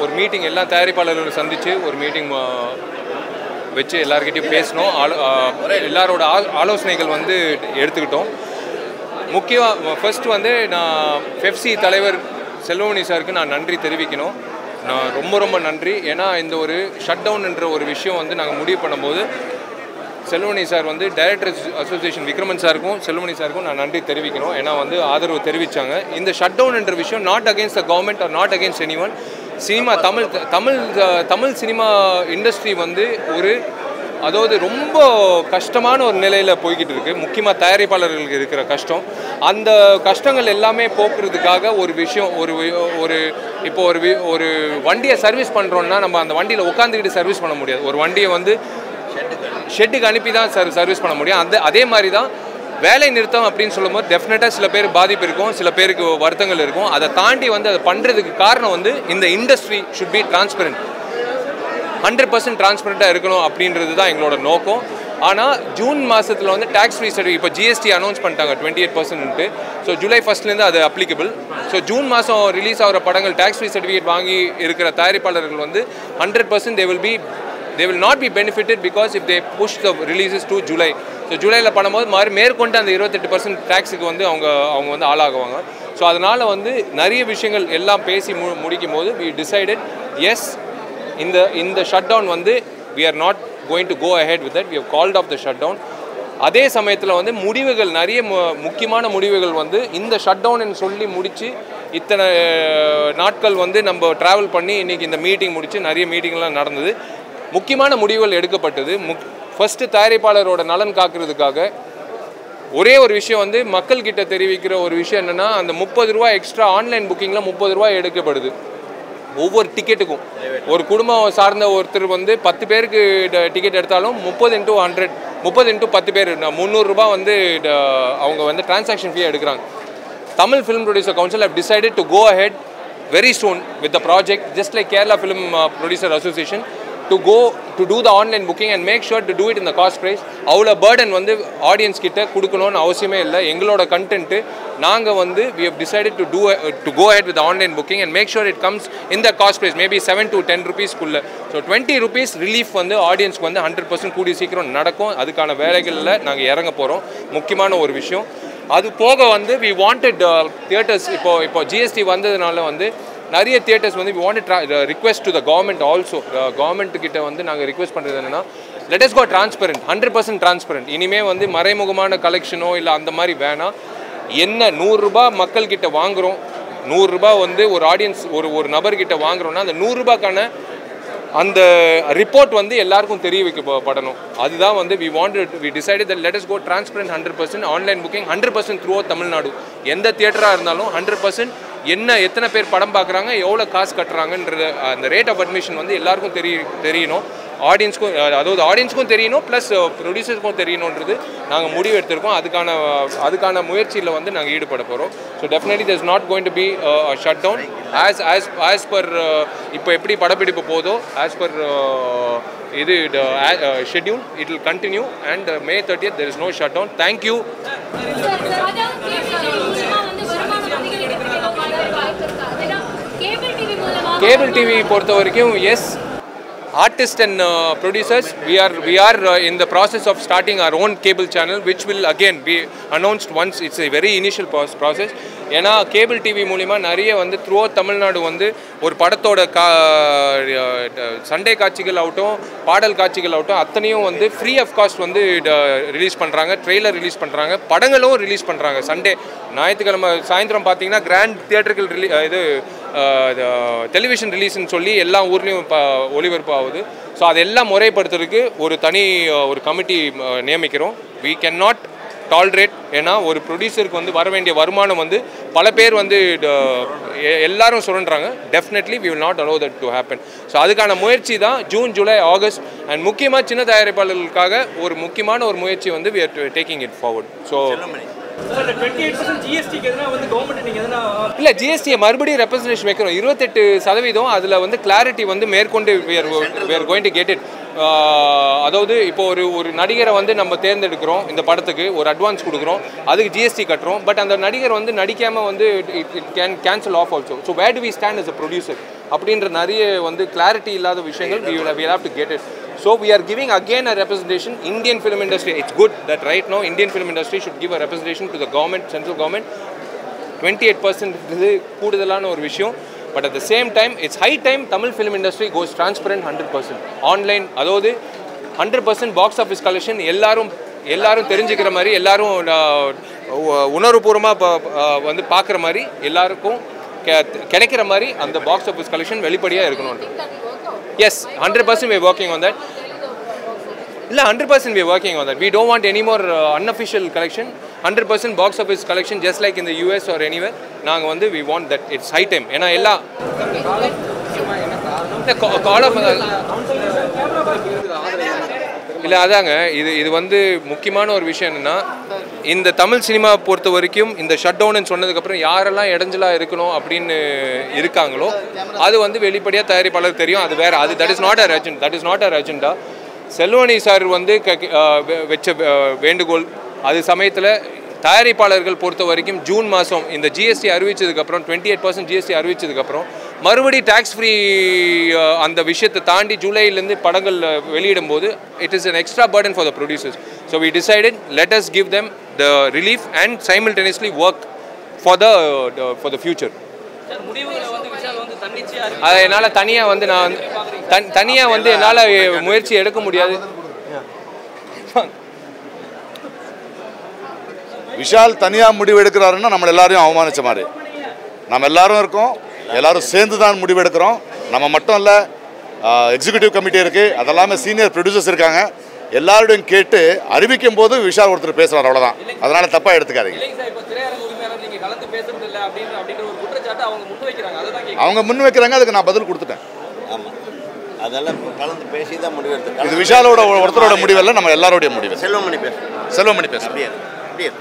ஒரு மீட்டிங் எல்லா தயாரிப்பாளர்களும் சந்தித்து ஒரு மீட்டிங் வச்சு எல்லாருக்கிட்டையும் பேசினோம். ஆலோ எல்லாரோட ஆ- ஆலோசனைகள் வந்து எடுத்துக்கிட்டோம். முக்கியமாக ஃபர்ஸ்ட் வந்து நான் பெப்சி தலைவர் செல்வமணி சாருக்கு நான் நன்றி தெரிவிக்கணும். நான் ரொம்ப ரொம்ப நன்றி. ஏன்னா இந்த ஒரு ஷட் டவுன்ன்ற ஒரு விஷயம் வந்து நாங்கள் முடிவு பண்ணும்போது செல்வமணி சார் வந்து டைரக்டர்ஸ் அசோசியேஷன் விக்ரமன் சாருக்கும் செல்வமணி சாருக்கும் நான் நன்றி தெரிவிக்கணும். ஏன்னா வந்து ஆதரவு தெரிவித்தாங்க இந்த ஷட் டவுன்ன்ற விஷயம் not against the government or not against any one cinema Tamil Tamil Tamil cinema industry வந்து ஒரு அதாவது ரொம்ப கஷ்டமான ஒரு நிலையில் போய்கிட்டு இருக்குது முக்கியமாக தயாரிப்பாளர்களுக்கு இருக்கிற கஷ்டம். அந்த கஷ்டங்கள் எல்லாமே போக்குறதுக்காக ஒரு விஷயம் ஒரு ஒரு இப்போ ஒரு வி- ஒரு வண்டியை சர்வீஸ் பண்ணுறோன்னா நம்ம அந்த வண்டியில் உட்காந்துக்கிட்டு சர்வீஸ் பண்ண முடியாது. ஒரு வண்டியை வந்து ஷெட்டுக்கு அனுப்பி தான் சார் சர்வீஸ் பண்ண முடியும். அந்த அதே மாதிரி தான் வேலை நிறுத்தம் அப்படின்னு சொல்லும்போது டெஃபினட்டாக சில பேர் பாதிப்பு இருக்கும் சில பேருக்கு வருத்தங்கள் இருக்கும். அதை தாண்டி வந்து அதை பண்ணுறதுக்கு காரணம் வந்து இந்த industry should be transparent hundred percent டிரான்ஸ்பரண்ட்டாக இருக்கணும் அப்படின்றது தான் எங்களோட நோக்கம். ஆனால் ஜூன் மாதத்தில் வந்து டேக்ஸ் ஃப்ரீ சர்வீஸ் இப்போ ஜிஎஸ்டி அனௌன்ஸ் பண்ணிட்டாங்க twenty eight percent so July ஃபஸ்ட்லேருந்து அது அப்ளிகபிள் ஸோ ஜூன் மாதம் ரிலீஸ் ஆகிற படங்கள் டேக்ஸ் ஃப்ரீ சர்டிஃபிகேட் வாங்கி இருக்கிற தயாரிப்பாளர்கள் வந்து hundred percent they will be they will not be benefited because if they push the releases to July so ஜூலையில் பண்ணும்போது மாதிரி மேற்கொண்டு அந்த இருபத்தெட்டு பர்சன்ட் டேக்ஸுக்கு வந்து அவங்க அவங்க வந்து ஆளாகுவாங்க. ஸோ அதனால் வந்து நிறைய விஷயங்கள் எல்லாம் பேசி மு முடிக்கும் போது வி டிசைடட் எஸ் இந்த இந்த ஷட் டவுன் வந்து we are not going to go ahead with that we have called off the shut down அதே சமயத்தில் வந்து முடிவுகள் நிறைய மு- முக்கியமான முடிவுகள் வந்து இந்த ஷட் டவுன் சொல்லி முடித்து இத்தனை நாட்கள் வந்து நம்ம ட்ராவல் பண்ணி இன்றைக்கி இந்த மீட்டிங் முடித்து நிறைய மீட்டிங்லாம் நடந்தது. முக்கியமான முடிவுகள் எடுக்கப்பட்டது. முக் ஃபஸ்ட்டு தயாரிப்பாளரோட நலன் காக்கிறதுக்காக ஒரே ஒரு விஷயம் வந்து மக்கள்கிட்ட தெரிவிக்கிற ஒரு விஷயம் என்னென்னா அந்த முப்பது ரூபா எக்ஸ்ட்ரா ஆன்லைன் புக்கிங்கில் முப்பது ரூபா எடுக்கப்படுது. ஒவ்வொரு டிக்கெட்டுக்கும் ஒரு குடும்பம் சார்ந்த ஒருத்தர் வந்து பத்து பேருக்கு டிக்கெட் எடுத்தாலும் முப்பது இன்ட்டு ஹண்ட்ரட் முப்பது இன்ட்டு பத்து பேர் முந்நூறுரூபா வந்து அவங்க வந்து டிரான்சாக்ஷன் ஃபீ எடுக்கிறாங்க. Tamil film producer council have decided to go head very soon with the project just like Kerala film producer association to go to do the online booking and make sure to do it it in the அவ்வளோ burden வந்து audience கிட்ட கொடுக்கணும்னு அவசியமே இல்லை. எங்களோட content நாங்கள் வந்து we have decided to do to go head with online booking and make sure it comes இந்த cost price maybe seven to ten ருபீஸ்க்குள்ள so twenty rupees relief வந்து ஆடியன்ஸ்க்கு வந்து ஹண்ட்ரட் பர்சன்ட் கூடிய சீக்கிரம் நடக்கும். அதுக்கான வேலைகளில் நாங்கள் இறங்க போகிறோம் முக்கியமான ஒரு விஷயம். அது போக வந்து வி வாண்டட் தியேட்டர்ஸ் இப்போ இப்போ ஜிஎஸ்டி வந்ததுனால வந்து நிறைய தியேட்டர்ஸ் வந்து we want request to the government also government கிட்ட வந்து நாங்கள் ரிக்வெஸ்ட் பண்ணுறது என்னென்னா let go go transparent hundred percent transparent இனிமே வந்து மறைமுகமான கலெக்ஷனோ இல்லை அந்த மாதிரி வேணாம். என்ன நூறுரூபா மக்கள்கிட்ட வாங்குறோம் நூறுரூபா வந்து ஒரு ஆடியன்ஸ் ஒரு ஒரு நபர்கிட்ட வாங்குறோன்னா அந்த நூறுரூபாக்கான அந்த ரிப்போர்ட் வந்து எல்லாருக்கும் தெரிய வைக்கப்படணும் அதுதான் வந்து we want we decided the let's go transparent hundred percent online booking hundred percent through Tamil Nadu. எந்த தியேட்டராக இருந்தாலும் ஹண்ட்ரட் பர்சன்ட் என்ன எத்தனை பேர் படம் பார்க்குறாங்க எவ்வளோ காசு கட்டுறாங்கன்ற அந்த ரேட் ஆஃப் அட்மிஷன் வந்து எல்லாருக்கும் தெரிய தெரியணும். ஆடியன்ஸ்க்கும் அதாவது ஆடியன்ஸ்க்கும் தெரியணும் ப்ளஸ் ப்ரொடியூசர்ஸ்க்கும் uh, தெரியணுன்றது நாங்கள் முடிவு எடுத்திருக்கோம். அதுக்கான அதுக்கான முயற்சியில் வந்து நாங்கள் ஈடுபட போகிறோம் so definitely there's not going to be shut down as as as per இப்போ எப்படி படப்பிடிப்பு போதோ ஆஸ் பர் இது schedule it will continue and May thirtieth there is no shut down thank you cable TV பொறுத்த வரைக்கும் yes artists and uh, producers we are we are uh, in the process of starting our own cable channel which will again be announced once it's a very initial process. ஏன்னா cable TV மூலிமா நிறைய வந்து through Tamil Nadu வந்து ஒரு படத்தோட கா Sunday காட்சிகள் ஆகட்டும் பாடல் காட்சிகள் ஆகட்டும் அத்தனையும் வந்து ஃப்ரீ ஆஃப் காஸ்ட் வந்து ரிலீஸ் பண்ணுறாங்க ட்ரெய்லர் ரிலீஸ் பண்ணுறாங்க படங்களும் ரிலீஸ் பண்ணுறாங்க சண்டே ஞாயிற்றுக்கிழமை சாயந்தரம் பார்த்தீங்கன்னா கிராண்ட் தியேட்டர்கள் ரிலீ இது டெலிவிஷன் ரிலீஸ்னு சொல்லி எல்லா ஊர்லேயும் இப்போ ஒளிபரப்பு ஆகுது ஸோ அதெல்லாம் முறைப்படுத்துறதுக்கு ஒரு தனி ஒரு கமிட்டி நியமிக்கிறோம். வி கேன் நாட் டால்ரேட் ஏன்னா ஒரு ப்ரொடியூசருக்கு வந்து வர வேண்டிய வருமானம் வந்து பல பேர் வந்து எல்லாரும் சொல்கிறாங்க definitely we will not allow that to happen so அதுக்கான முயற்சி தான் ஜூன் ஜூலை ஆகஸ்ட் அண்ட் முக்கியமாக சின்ன தயாரிப்பாளர்களுக்காக ஒரு முக்கியமான ஒரு முயற்சி வந்து we are taking it forward so sir இல்லை ஜிஎஸ்டியை மறுபடியும் ரெப்ரசன்டேஷன் வைக்கிறோம். இருபத்தெட்டு சதவீதம் அதில் வந்து கிளாரிட்டி வந்து மேற்கொண்டு where going to get it அதாவது இப்போ ஒரு ஒரு நடிகரை வந்து நம்ம தேர்ந்தெடுக்கிறோம் இந்த படத்துக்கு ஒரு அட்வான்ஸ் கொடுக்குறோம் அதுக்கு ஜிஎஸ்டி கட்டுறோம். பட் அந்த நடிகர் வந்து நடிக்காமல் வந்து it it can cancel off also so where to we stand is a producer அப்படின்ற நிறைய வந்து கிளாரிட்டி இல்லாத விஷயங்கள் we will we to get it so we are giving again a representation. Indian film industry it's good that right now indian film industry should give a representation to the government central government. Twenty eight percent இது கூடுதலான ஒரு விஷயம். But at the same time it's high time Tamil film industry goes transparent hundred percent online அதாவது hundred percent box office collection எல்லாரும் எல்லாரும் தெரிஞ்சுக்கிற மாதிரி எல்லாரும் உணர்வுபூர்வமாக வந்து பார்க்குற மாதிரி எல்லாருக்கும் கெ- கிடைக்கிற மாதிரி அந்த பாக்ஸ் ஆஃபீஸ் கலெக்ஷன் வெளிப்படையாக இருக்கணும்ன்றது. Yes hundred percent we working on that இல்லை hundred percent we working on that we don't want any more unofficial collection hundred percent box office collection just like இந்த யூஎஸ் ஆர் எனிவேர் நாங்கள் வந்து we want that it's high time ஏன்னா எல்லா கால் இல்லை அதாங்க. இது இது வந்து முக்கியமான ஒரு விஷயம் என்னென்னா இந்த தமிழ் சினிமா பொறுத்த வரைக்கும் இந்த ஷட் டவுன்னு சொன்னதுக்கப்புறம் யாரெல்லாம் இடைஞ்சலாக இருக்கணும் அப்படின்னு இருக்காங்களோ அது வந்து வெளிப்படையாக தயாரிப்பாளர் தெரியும். அது வேறு அது that is not a agent that is not a agenda Selvamani sir வந்து க- வச்ச வேண்டுகோள். அது சமயத்தில் தயாரிப்பாளர்கள் பொறுத்த வரைக்கும் ஜூன் மாதம் இந்த ஜிஎஸ்டி அறிவிச்சதுக்கப்புறம் டுவெண்ட்டி எயிட் பர்சன்ட் ஜிஎஸ்டி அறிவிச்சதுக்கப்புறம் மறுபடி டேக்ஸ் ஃப்ரீ அந்த விஷயத்தை தாண்டி ஜூலைலேருந்து படங்கள் வெளியிடும் போது it is an extra burden for the producers so we decided let us give them the relief and simultaneously work for the for the future. அதை என்னால் தனியாக வந்து நான் வந்து தன் தனியாக வந்து என்னால் முயற்சி எடுக்க முடியாது. விஷால் தனியாக முடிவு எடுக்கிறாருன்னா நம்ம எல்லாரையும் அவமானிச்ச மாதிரி. நம்ம எல்லாரும் இருக்கோம். எல்லாரும் சேர்ந்து தான் முடிவு எடுக்கிறோம் நம்ம மட்டும் இல்லை எக்ஸிக்யூட்டிவ் கமிட்டி இருக்குது அதெல்லாமே சீனியர் ப்ரொடியூசர்ஸ் இருக்காங்க. எல்லாரோடையும் கேட்டு அறிவிக்கும் போது விஷால் ஒருத்தர் பேசுகிறார் அவ்வளோதான் அதனால் தப்பாக எடுத்துக்காதீங்க. இல்லைங்க சார் இப்போ திரையரங்க உரிமையாளர் நீங்க கலந்து பேசுறது இல்ல அப்படின்ற அப்படின்ற ஒரு குற்றச்சாட்டு அவங்க முன் வைக்கிறாங்க. அதுக்கு நான் பதில் கொடுத்துட்டேன். ஆமாம் அதெல்லாம் கலந்து பேசி தான் முடிவெடுத்து இது விஷாலோட ஒருத்தரோட முடிவல்ல நம்ம எல்லாரோடைய முடிவு. செல்வமணி பேசுகிறேன் செல்வமணி இரு.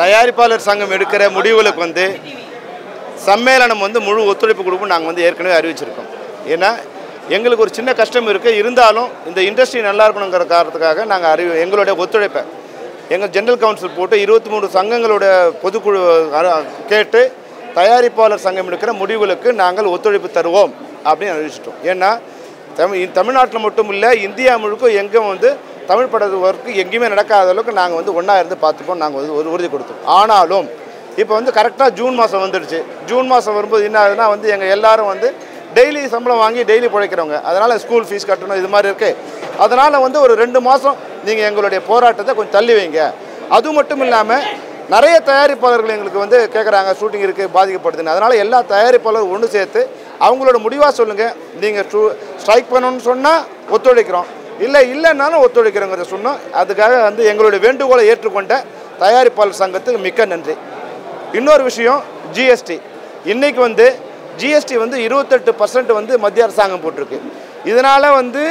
தயாரிப்பாளர் சங்கம் எடுக்கிற முடிவுகளுக்கு வந்து சம்மேளனம் வந்து முழு ஒத்துழைப்பு கொடுக்கும் நாங்கள் வந்து ஏற்கனவே அறிவிச்சிருக்கோம். ஏன்னா எங்களுக்கு ஒரு சின்ன கஷ்டம் இருக்குது இருந்தாலும் இந்த இண்டஸ்ட்ரி நல்லா இருக்கணுங்கிற காரணத்துக்காக நாங்கள் அறிவு எங்களுடைய ஒத்துழைப்பை எங்கள் ஜென்ரல் கவுன்சில் போட்டு இருபத்தி மூணு சங்கங்களோட பொதுக்குழு கேட்டு தயாரிப்பாளர் சங்கம் எடுக்கிற முடிவுகளுக்கு நாங்கள் ஒத்துழைப்பு தருவோம் அப்படின்னு அறிவிச்சிட்டோம். ஏன்னா தமிழ் தமிழ்நாட்டில் மட்டும் இல்லை இந்தியா முழுக்க எங்கே வந்து தமிழ் பட ஒர்க்கு எங்கேயுமே நடக்காத அளவுக்கு நாங்கள் வந்து ஒன்றா இருந்து பார்த்துப்போம் நாங்கள் வந்து ஒரு உறுதி கொடுத்தோம். ஆனாலும் இப்போ வந்து கரெக்டாக ஜூன் மாதம் வந்துடுச்சு. ஜூன் மாதம் வரும்போது என்ன ஆகுதுன்னா வந்து எங்கள் எல்லோரும் வந்து டெய்லி சம்பளம் வாங்கி டெய்லி பிழைக்கிறவங்க. அதனால் ஸ்கூல் ஃபீஸ் கட்டணும் இது மாதிரி இருக்குது அதனால் வந்து ஒரு ரெண்டு மாதம் நீங்கள் எங்களுடைய போராட்டத்தை கொஞ்சம் தள்ளி வைங்க. அது மட்டும் இல்லாமல் நிறைய தயாரிப்பாளர்கள் எங்களுக்கு வந்து கேட்குறாங்க ஷூட்டிங் இருக்குது பாதிக்கப்படுதுன்னு. அதனால் எல்லா தயாரிப்பாளரும் ஒன்று சேர்த்து அவங்களோட முடிவாக சொல்லுங்கள் நீங்கள் ஸ்ட்ரூ ஸ்ட்ரைக் பண்ணணும்னு சொன்னால் ஒத்துழைக்கிறோம். இல்லை இல்லைன்னாலும் ஒத்துழைக்கிறோங்கிறத சொன்னோம். அதுக்காக வந்து எங்களுடைய வேண்டுகோளை ஏற்றுக்கொண்ட தயாரிப்பாளர் சங்கத்துக்கு மிக்க நன்றி. இன்னொரு விஷயம் ஜிஎஸ்டி இன்றைக்கு வந்து ஜிஎஸ்டி வந்து இருபத்தெட்டு பர்சன்ட் வந்து மத்திய அரசாங்கம் போட்டிருக்கு. இதனால் வந்து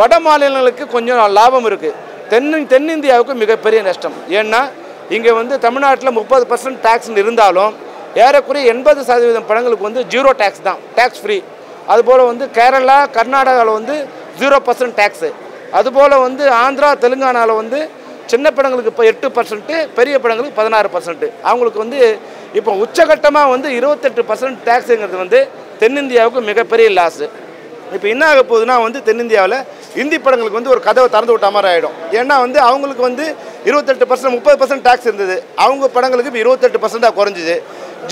வட மாநிலங்களுக்கு கொஞ்சம் லாபம் இருக்குது தென் தென்னிந்தியாவுக்கு மிகப்பெரிய நஷ்டம். ஏன்னா இங்கே வந்து தமிழ்நாட்டில் முப்பது பர்சன்ட் டேக்ஸ் இருந்தாலும் ஏறக்குறைய எண்பது சதவீதம் படங்களுக்கு வந்து ஜீரோ டேக்ஸ் தான். டேக்ஸ் ஃப்ரீ அதுபோல் வந்து கேரளா கர்நாடகாவில் வந்து ஜீரோ பர்சன்ட் டேக்ஸு அதுபோல் வந்து ஆந்திரா தெலுங்கானாவில் வந்து சின்ன படங்களுக்கு இப்போ எட்டு பர்சன்ட்டு பெரிய படங்களுக்கு பதினாறு பர்சன்ட்டு அவங்களுக்கு வந்து இப்போ உச்சகட்டமாக வந்து இருபத்தெட்டு பர்சன்ட் டேக்ஸுங்கிறது வந்து தென்னிந்தியாவுக்கு மிகப்பெரிய லாஸு இப்போ என்ன ஆக போகுதுன்னா வந்து தென்னிந்தியாவில் இந்தி படங்களுக்கு வந்து ஒரு கதவை திறந்து விட்ட மாதிரி ஆகிடும் ஏன்னா வந்து அவங்களுக்கு வந்து இருபத்தெட்டு பர்சன்ட் முப்பது பர்சன்ட் டேக்ஸ் இருந்தது. அவங்க படங்களுக்கு இப்போ இருபத்தெட்டு பர்சன்டாக குறைஞ்சிது.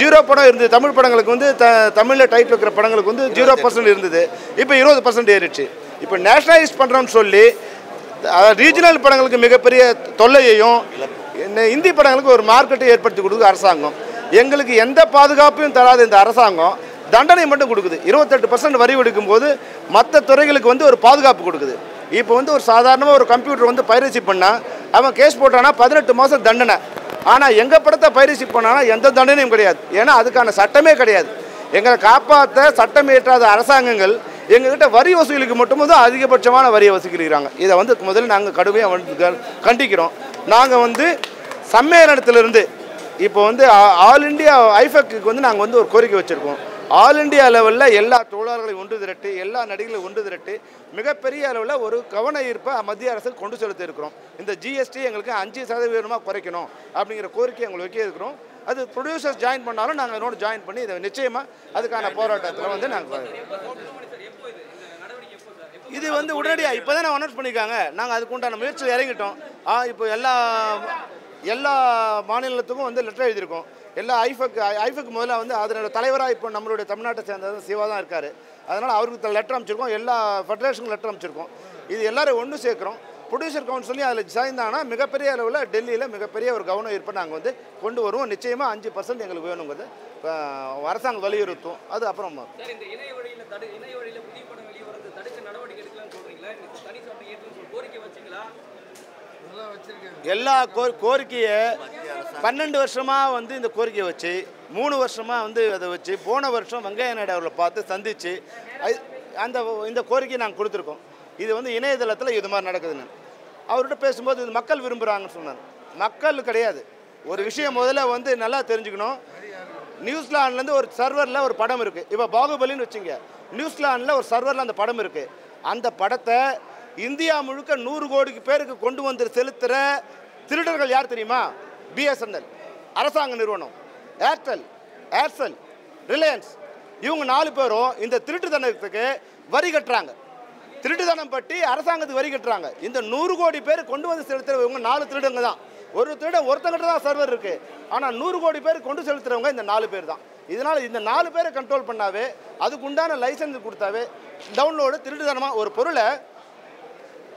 ஜீரோ படம் இருந்தது. தமிழ் படங்களுக்கு வந்து த தமிழில் டைட்டில் இருக்கிற படங்களுக்கு வந்து ஜீரோ பர்சன்ட் இருந்தது. இப்போ இருபது பர்சன்ட் ஏறிடுச்சு. இப்போ நேஷனலைஸ் பண்ணுறோம்னு சொல்லி ரீஜனல் படங்களுக்கு மிகப்பெரிய தொல்லையையும் இந்தி படங்களுக்கு ஒரு மார்க்கெட்டை ஏற்படுத்தி கொடுக்குது அரசாங்கம். எங்களுக்கு எந்த பாதுகாப்பையும் தராது இந்த அரசாங்கம் தண்டனை மட்டும் கொடுக்குது. இருபத்தெட்டு பர்சன்ட் வரி விடுக்கும்போது மற்ற துறைகளுக்கு வந்து ஒரு பாதுகாப்பு கொடுக்குது. இப்போ வந்து ஒரு சாதாரணமாக ஒரு கம்ப்யூட்டர் வந்து பயிற்சி பண்ணால் அவன் கேஸ் போட்டானா பதினெட்டு மாதம் தண்டனை. ஆனால் எங்கள் படத்தை பயிற்சி பண்ணானா எந்த தண்டனையும் கிடையாது. ஏன்னா அதுக்கான சட்டமே கிடையாது. எங்களை காப்பாற்ற சட்டம் இயற்றாத அரசாங்கங்கள் எங்ககிட்ட வரி வசூலுக்கு மட்டும் தான் அதிகபட்சமான வரியை வசூலிக்கிறாங்க. இதை வந்து முதல்ல நாங்கள் கடுமையாக வந்து க- கண்டிக்கிறோம். நாங்கள் வந்து சம்மேளனத்திலிருந்து இப்போ வந்து ஆ- ஆல் இந்தியா ஐஃபெக்கு வந்து நாங்கள் வந்து ஒரு கோரிக்கை வச்சுருக்கோம். ஆல் இந்தியா லெவலில் எல்லா தொழிலாளர்களையும் ஒன்று திரட்டு எல்லா நடிகர்களையும் ஒன்று திரட்டு மிகப்பெரிய அளவில் ஒரு கவன ஈர்ப்பை மத்திய அரசுக்கு கொண்டு செலுத்த இருக்கிறோம் இந்த ஜிஎஸ்டி எங்களுக்கு அஞ்சு சதவீதமாக குறைக்கணும் அப்படிங்கிற கோரிக்கை எங்களுக்கு வைக்க இருக்கிறோம். அது ப்ரொடியூசர்ஸ் ஜாயின் பண்ணாலும் நாங்கள் இதோட ஜாயின் பண்ணி இதை நிச்சயமாக அதுக்கான போராட்டத்தில் வந்து நாங்கள் இது வந்து உடனடியாக இப்போ தான் அனௌன்ஸ் பண்ணியிருக்காங்க நாங்கள் அதுக்கு உண்டான முயற்சியில் இறங்கிட்டோம். ஆ இப்போ எல்லா எல்லா மாநிலத்துக்கும் வந்து லெட்டர் எழுதியிருக்கோம். எல்லா ஐஃபக்கு ஐஃபக்கு முதல்ல வந்து அதனோட தலைவராக இப்போ நம்மளுடைய தமிழ்நாட்டை சேர்ந்தது சிவா தான் இருக்கார். அதனால் அவருக்கு லெட்டர் அமைச்சிருக்கோம். எல்லா ஃபெடரேஷனுக்கும் லெட்டர் அமைச்சிருக்கோம். இது எல்லோரும் ஒன்று சேர்க்குறோம். ப்ரொடியூசர் கவுன்சிலையும் அதில் சேர்ந்தாங்கன்னா மிகப்பெரிய அளவில் டெல்லியில் மிகப்பெரிய ஒரு கவனம் ஈர்ப்பை நாங்கள் வந்து கொண்டு வருவோம். நிச்சயமாக அஞ்சு பர்சன்ட் எங்களுக்கு வேணுங்கிறது அரசாங்கம் வலியுறுத்தும். அது அப்புறம் இணைய எல்லா கோ கோரிக்கையை பன்னெண்டு வருஷமாக வந்து இந்த கோரிக்கையை வச்சு மூணு வருஷமாக வந்து அதை வச்சு போன வருஷம் வெங்கைய நாயுடு அவர்களை பார்த்து சந்தித்து அந்த இந்த கோரிக்கையை நாங்கள் கொடுத்துருக்கோம். இது வந்து இணையதளத்தில் இது மாதிரி நடக்குதுன்னு. அவர்கிட்ட பேசும்போது இது மக்கள் விரும்புகிறாங்கன்னு சொன்னார். மக்கள் கிடையாது. ஒரு விஷயம் முதல்ல வந்து நல்லா தெரிஞ்சுக்கணும். நியூசிலாண்ட்லேருந்து ஒரு சர்வரில் ஒரு படம் இருக்குது இப்போ பாகுபலின்னு வச்சுங்க நியூசிலாண்டில் ஒரு சர்வரில் அந்த படம் இருக்குது அந்த படத்தை இந்தியா முழுக்க நூறு கோடிக்கு பேருக்கு கொண்டு வந்து செலுத்துகிற திருடர்கள் யார் தெரியுமா? பிஎஸ்என்எல் அரசாங்க நிறுவனம். ஏர்டெல் ஏர்செல் ரிலையன்ஸ் இவங்க நாலு பேரும் இந்த திருட்டுத்தனத்துக்கு வரி கட்டுறாங்க. திருட்டுத்தனம் பற்றி அரசாங்கத்துக்கு வரி கட்டுறாங்க. இந்த நூறு கோடி பேர் கொண்டு வந்து செலுத்துகிற இவங்க நாலு திருடங்க தான். ஒரு திருட ஒருத்தங்கிட்ட தான் சர்வர் இருக்குது ஆனால் நூறு கோடி பேர் கொண்டு செலுத்துகிறவங்க இந்த நாலு பேர் தான். இதனால் இந்த நாலு பேரை கண்ட்ரோல் பண்ணாவே அதுக்கு உண்டான லைசன்ஸ் கொடுத்தாவே டவுன்லோடு திருட்டுத்தனமாக ஒரு பொருளை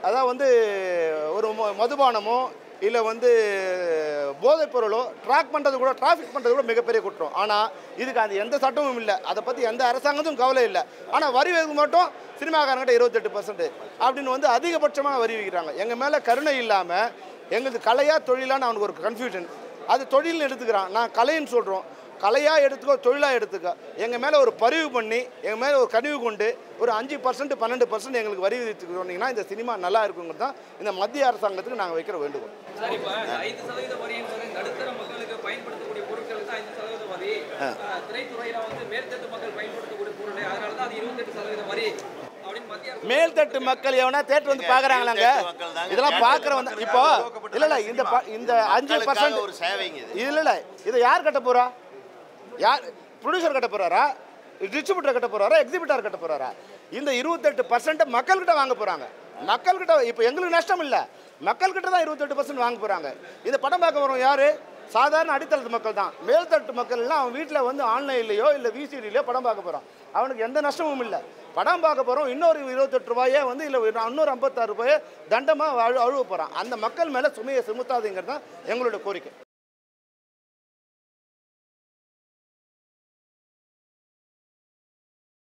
அதான் வந்து ஒரு மதுபானமோ இல்லை வந்து போதைப் பொருளோ ட்ராக் பண்ணுறது கூட டிராஃபிக் பண்ணுறது கூட மிகப்பெரிய குற்றம். ஆனால் இதுக்கு அது எந்த சட்டமும் இல்லை. அதை பற்றி எந்த அரசாங்கத்தும் கவலை இல்லை. ஆனால் வரி வைக்க மட்டும் சினிமாக்காரங்கிட்ட இருபத்தெட்டு பர்சன்ட் அப்படின்னு வந்து அதிகபட்சமாக வரி வைக்கிறாங்க எங்கள் மேலே கருணை இல்லாமல் எங்களுக்கு கலையாக தொழிலான்னு அவனுக்கு ஒரு கன்ஃபியூஷன் அது தொழில்னு எடுத்துக்கிறான். நான் கலைன்னு சொல்கிறோம் கலையாக எடுத்துக்கோ தொழிலாக எடுத்துக்க. எங்கள் மேலே ஒரு பதிவு பண்ணி எங்கள் மேலே ஒரு கனிவு கொண்டு ஒரு அஞ்சு பர்சன்ட் பன்னெண்டு பர்சன்ட் எங்களுக்கு வரி விதித்து சொன்னீங்கன்னா இந்த சினிமா நல்லா இருக்குங்கிறது தான் இந்த மத்திய அரசாங்கத்துக்கு நாங்கள் வைக்கிற வேண்டுகோள். மேல்தட்டு மக்கள் பயன்படுத்தக்கூடிய பொருள். அதனால தான் அது இருபத்தெட்டு சதவீத வரி அப்படின்னு மத்திய அரசு மேல்தட்டு மக்கள் எவனா தேட்டர் வந்து தாங்க. இதெல்லாம் பார்க்குறவங்க இப்போ இல்லை இல்லை இந்த ப- இந்த அஞ்சு பர்சன்ட் ஒரு சேவைங்க இது. இல்லை இல்லை இதை யார் கட்ட போகிறா யார் ப்ரொடியூசர் கட்ட போகிறாரா டிஸ்ட்ரிபியூட்டர் கட்ட போகிறாரா எக்ஸிபிட்டர் கட்ட போகிறாரா இந்த இருபத்தெட்டு பர்சன்ட் மக்கள்கிட்ட வாங்க போகிறாங்க மக்கள்கிட்ட இப்போ எங்களுக்கு நஷ்டம் இல்லை. மக்கள்கிட்ட தான் இருபத்தெட்டு பர்சன்ட் வாங்க போகிறாங்க இந்த படம் பார்க்க வரும் யார்? சாதாரண அடித்தளத்து மக்கள் தான். மேல்தட்டு மக்கள்லாம் அவன் வீட்டில் வந்து ஆன்லைன்லேயோ இல்லை விசிடிலையோ படம் பார்க்க போகிறான் அவனுக்கு எந்த நஷ்டமும் இல்லை. படம் பார்க்க போகிறோம் இன்னொரு இருபத்தெட்டு ரூபாயே வந்து இல்லை இன்னொரு ஐம்பத்தாறு ரூபாயை தண்டமாக அழு அழுவ போகிறான் அந்த மக்கள் மேலே சுமையை சுமத்தாதுங்கிறது தான் எங்களுடைய கோரிக்கை.